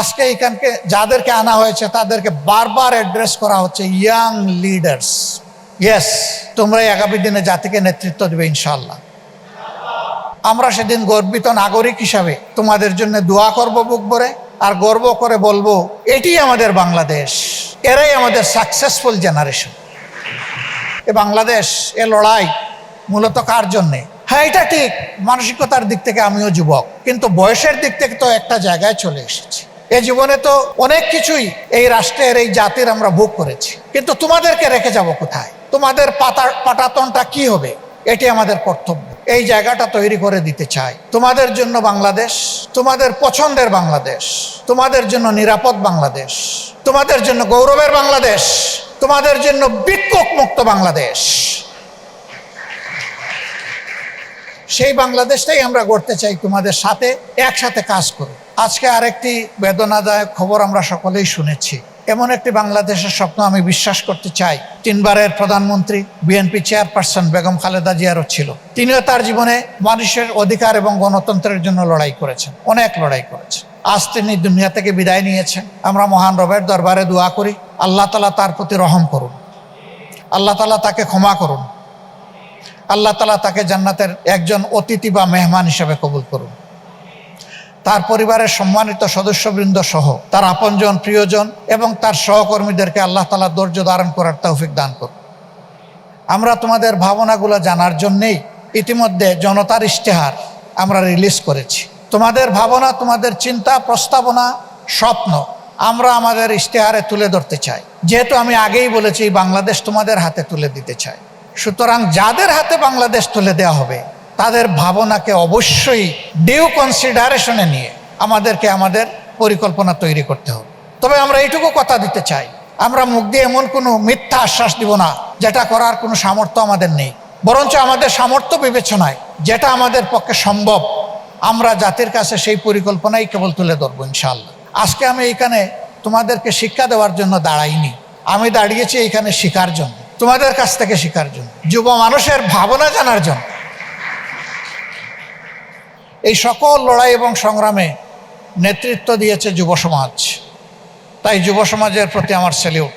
আজকে এখানকে যাদেরকে আনা হয়েছে, তাদেরকে বারবার অ্যাড্রেস করা হচ্ছে ইয়াং লিডার্স ইয়েস তোমরাই আগামী দিনে জাতিকে নেতৃত্ব দেবে ইনশাল্লাহ আমরা সেদিন গর্বিত নাগরিক হিসাবে তোমাদের জন্য দোয়া করব বুক ভরে, আর গর্ব করে বলব, এটি আমাদের বাংলাদেশ। এরাই আমাদের সাকসেসফুল জেনারেশন এ বাংলাদেশ, এ লড়াই মূলত কার জন্যে? হ্যাঁ এটা ঠিক, মানসিকতার দিক থেকে আমিও যুবক, কিন্তু বয়সের দিক থেকে তো একটা জায়গায় চলে এসেছি। এ জীবনে তো অনেক কিছুই এই রাষ্ট্রের, এই জাতির আমরা ভোগ করেছি। কিন্তু তোমাদেরকে রেখে যাব কোথায়? তোমাদের পাতা, পাটাতনটা কি হবে? এটি আমাদের কর্তব্য। এই জায়গাটা তৈরি করে দিতে চাই। তোমাদের জন্য বাংলাদেশ, তোমাদের পছন্দের বাংলাদেশ, তোমাদের জন্য নিরাপদ বাংলাদেশ, তোমাদের জন্য গৌরবের বাংলাদেশ, তোমাদের জন্য বিক্ষোভ মুক্ত বাংলাদেশ। সেই বাংলাদেশটাই আমরা গড়তে চাই তোমাদের সাথে, একসাথে কাজ করে। আজকে আরেকটি বেদনাদায়ক খবর আমরা সকলেই শুনেছি। এমন একটি বাংলাদেশের স্বপ্ন আমি বিশ্বাস করতে চাই। তিনবারের প্রধানমন্ত্রী, বিএনপি চেয়ারপারসন বেগম খালেদা জিয়ারও ছিল। তিনিও তার জীবনে মানুষের অধিকার এবং গণতন্ত্রের জন্য লড়াই করেছেন, অনেক লড়াই করেছেন। আজ তিনি দুনিয়া থেকে বিদায় নিয়েছেন। আমরা মহান রবের দরবারে দোয়া করি, আল্লাহ তালা তার প্রতি রহম করুন। আল্লাহ তালা তাকে ক্ষমা করুন। আল্লাহ তালা তাকে জান্নাতের একজন অতিথি বা মেহমান হিসেবে কবুল করুন। তার পরিবারের সম্মানিত সদস্যবৃন্দ সহ তার আপনজন, প্রিয়জন এবং তার সহকর্মীদেরকে আল্লাহ তালা ধৈর্য ধারণ করার তৌফিক দান করুন। আমরা তোমাদের ভাবনাগুলো জানার জন্যেই ইতিমধ্যে জনতার ইশতেহার আমরা রিলিজ করেছি। তোমাদের ভাবনা, তোমাদের চিন্তা, প্রস্তাবনা, স্বপ্ন আমরা আমাদের ইশতেহারে তুলে ধরতে চাই। যেহেতু আমি আগেই বলেছি, বাংলাদেশ তোমাদের হাতে তুলে দিতে চাই। সুতরাং যাদের হাতে বাংলাদেশ তুলে দেওয়া হবে তাদের ভাবনাকে অবশ্যই ডিউ কনসিডারেশনে নিয়ে আমাদেরকে আমাদের পরিকল্পনা তৈরি করতে হবে। তবে আমরা এইটুকু কথা দিতে চাই, আমরা মুখ দিয়ে এমন কোনো মিথ্যা আশ্বাস দিব না, যেটা করার কোনো সামর্থ্য আমাদের নেই। বরঞ্চ আমাদের সামর্থ্য বিবেচনায় যেটা আমাদের পক্ষে সম্ভব, আমরা জাতির কাছে সেই পরিকল্পনাই কেবল তুলে ধরবো ইনশাল্লাহ আজকে আমি এখানে তোমাদেরকে শিক্ষা দেওয়ার জন্য দাঁড়াইনি, আমি দাঁড়িয়েছি এখানে শেখার জন্য, তোমাদের কাছ থেকে শেখার জন্য। যুব মানুষের ভাবনা জানার জন্য। এই সকল লড়াই এবং সংগ্রামে নেতৃত্ব দিয়েছে যুব সমাজ। তাই যুব সমাজের প্রতি আমার সেলিউট